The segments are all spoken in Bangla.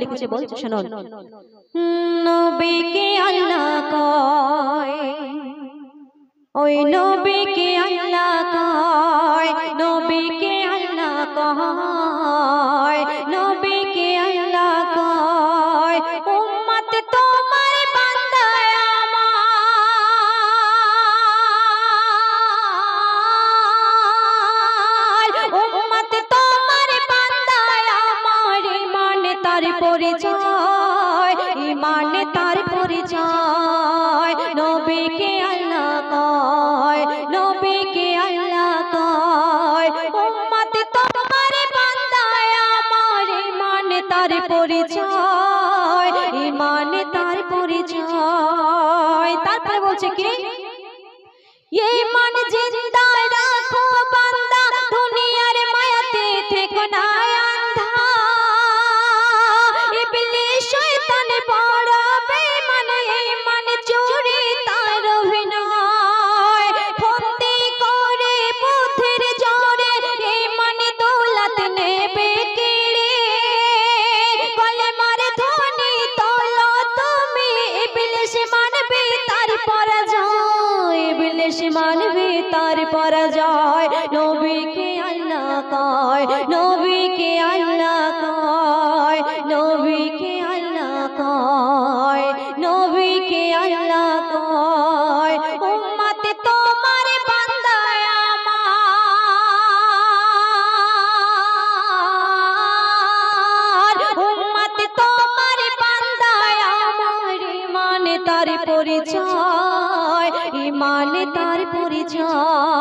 লিখেছে বলছে শুনুন নবীকে আল্লাহ কয় ওই নবীকে আল্লাহ কয় নবীকে আল্লাহ কয় নবীকে তার পরিচয় ইমান তার পরিচয়, নবীকে আল্লাহ কয়, নবীকে আল্লাহ কয়। উম্মত তোমার বান্দায়, আমার ইমান তার পরিচয় ইমান তার পরিচয়। তারপরে বলছে কি? নবীকে আল্লাহ কয়, নবীকে আল্লাহ কয়, নবীকে আল্লাহ কয়, উম্মত তোমার বান্দায় আমার। উম্মত তোমার বান্দায় আমার, ইমান তার পরিচয়, ইমান তার পরিচয়।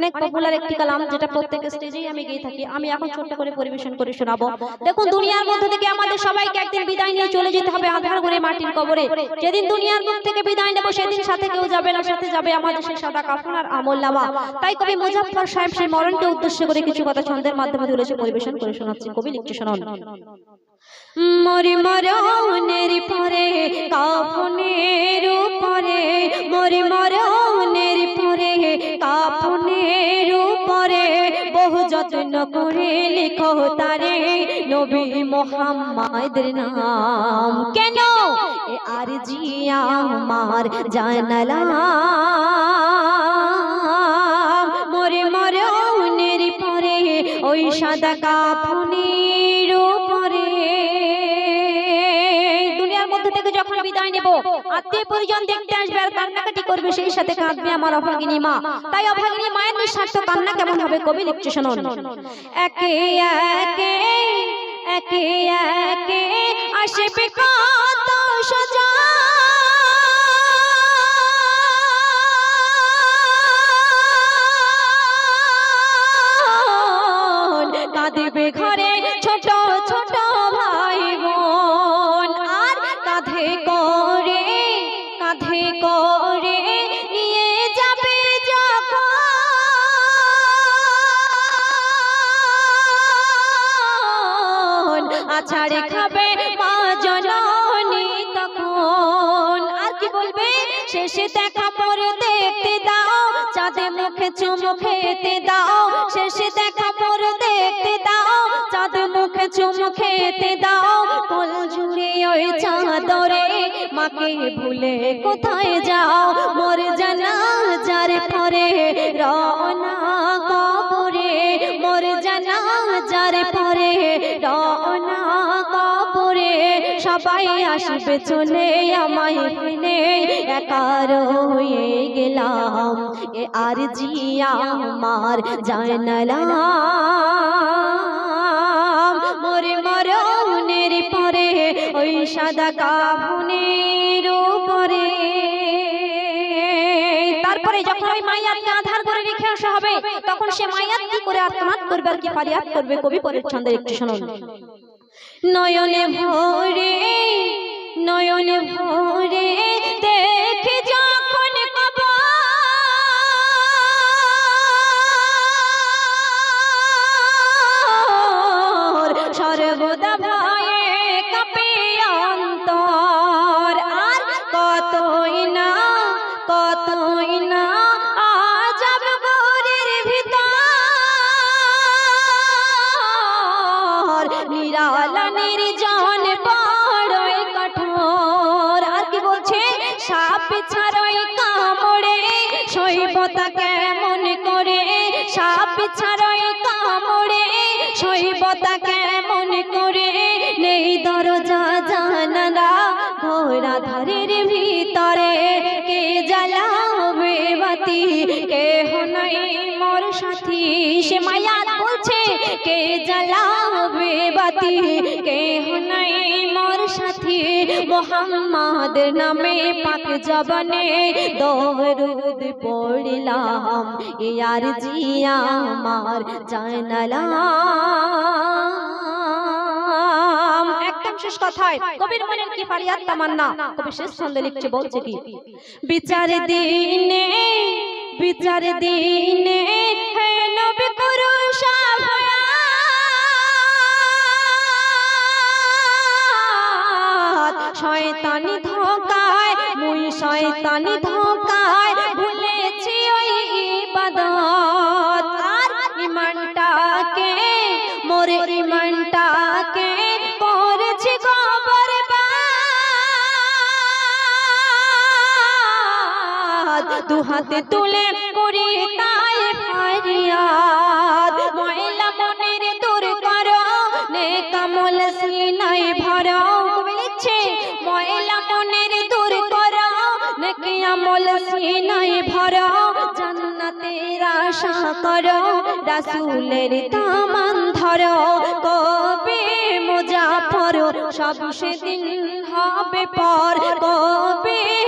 অনেক পপুলার একটি কালাম যেটা প্রত্যেক স্টেজেই আমি গেয়ে থাকি আমি এখন ছোট্ট করে পরিবেশন করে শোনাবো দেখুন দুনিয়ার মধ্যে থেকে আমাদের সবাইকে একদিন বিদায় নিয়ে চলে যেতে হবে আধার করে মাটির কবরে যেদিন দুনিয়ার মধ্যে থেকে বিদায় নেব সেদিন সাথে কেউ যাবে না সাথে যাবে আমাদের সেই সাদা কাফন আর আমল নামা তাই কবি মুজাফফর সাহেব সেই মরণকে উদ্দেশ্য করে কিছু কথা ছন্দের মাধ্যমে তুলেছে পরিবেশন করে শোনাচ্ছি কবি লিখছে শোনান মরি মরণের পরে, কাফনের উপরে। মরি মরণের পরে, কাফনের উপরে। বহু যত্ন করে লিখো তারে নবী মোহাম্মদের নাম। কেন? আর জিয়া আমার জানালাম মরে মরণের পরে, ওই সাদা কাফনের আত্মীয় পরিজন দেখতে আসবে আর কান্নাকাটি করবে, সেই সাথে কাঁদবে আমার অভাগিনী মা। তাই অভাগিনী মায়ের নিঃস্বার্থ কান্না কেমন হবে কবি লিখছে শুনুন একে একে একে একে কত সজা। ঘরে খাবে তখন। আর কি বলবে? শেষে দেখা পরে দেখতে দাও চাঁদে মুখে চুমু খেতে দাও। শেষে দেখা পরে দেখতে দাও চাঁদ মুখে চুমু খেতে দাও। কোল জুড়ে ওই চাঁদরে, মাকে ভুলে কোথায় যাও? মোর জানা যার পরে সবাই আসবে চলে আমায় ফেলে একা রয়ে গেলাম, এ আর জিয়া আমার জানালাম মরে মরণের পরে ওই সাদা কাফনের উপরে। তারপরে যখন ওই মাইয়াতকে আধার করে রেখে আসা হবে, তখন সে মাইয়াত কি করে আত্মনাদ করবে আর কি ফারিয়াদ করবে? কবি পরের ছন্দের একটু শুনুন নয়নে ভরে নয়নে ভরে দেখে যখন সর্বদা ভয়ে কাপে অন্তর। আর কতই না কতই না নির্জন বড়ই কঠোর। আর কি বলছে? সাপ ছাড়ই কামড়ে কেমন নামে পাক জবানে দরুদ পড়লাম আর জিয়া আমার একদম শেষ কথায়, কবির মনের কি ফারিয়াদ, তামান্না। কবি শেষ ছন্দে লিখছে, বলছে কি? বিচার দিনে বিচার দিনে হে নবী শয়তানি ধোকায় মুই শয়তানি ধোকায়, ভুলেছি ওই ইবাদত। আর ইমানটাকে, মোরে ইমানটাকে করেছি খবর দু হাতে তুলে করি তাই ফারিয়াদ। ময়লা মনের দূর করো নে কমল সিনাই ভরো। ময়লা মনের দূর করা, নাকি আমল সিনাই ভরা, জান্নাতের আশা করো, রাসূলের তামান ধরো, কবে সব সেদিন হবে পর, কবে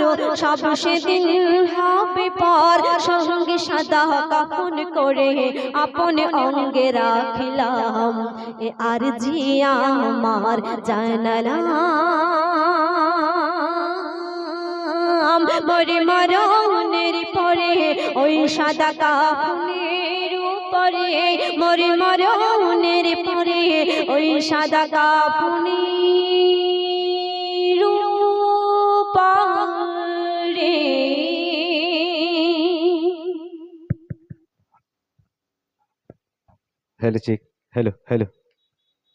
মুজাফর সব সেদিন হবে পর। সঙ্গে সাদা কাফন করে আপন অঙ্গে রাখিলাম। এ আর জিয়া আমার জানালাম। মরে মরণের পরে ওই সাদা কাফনের উপরে, মরে মরণের পরে ওই সাদা কাফনের Hello, chick. Hello, hello.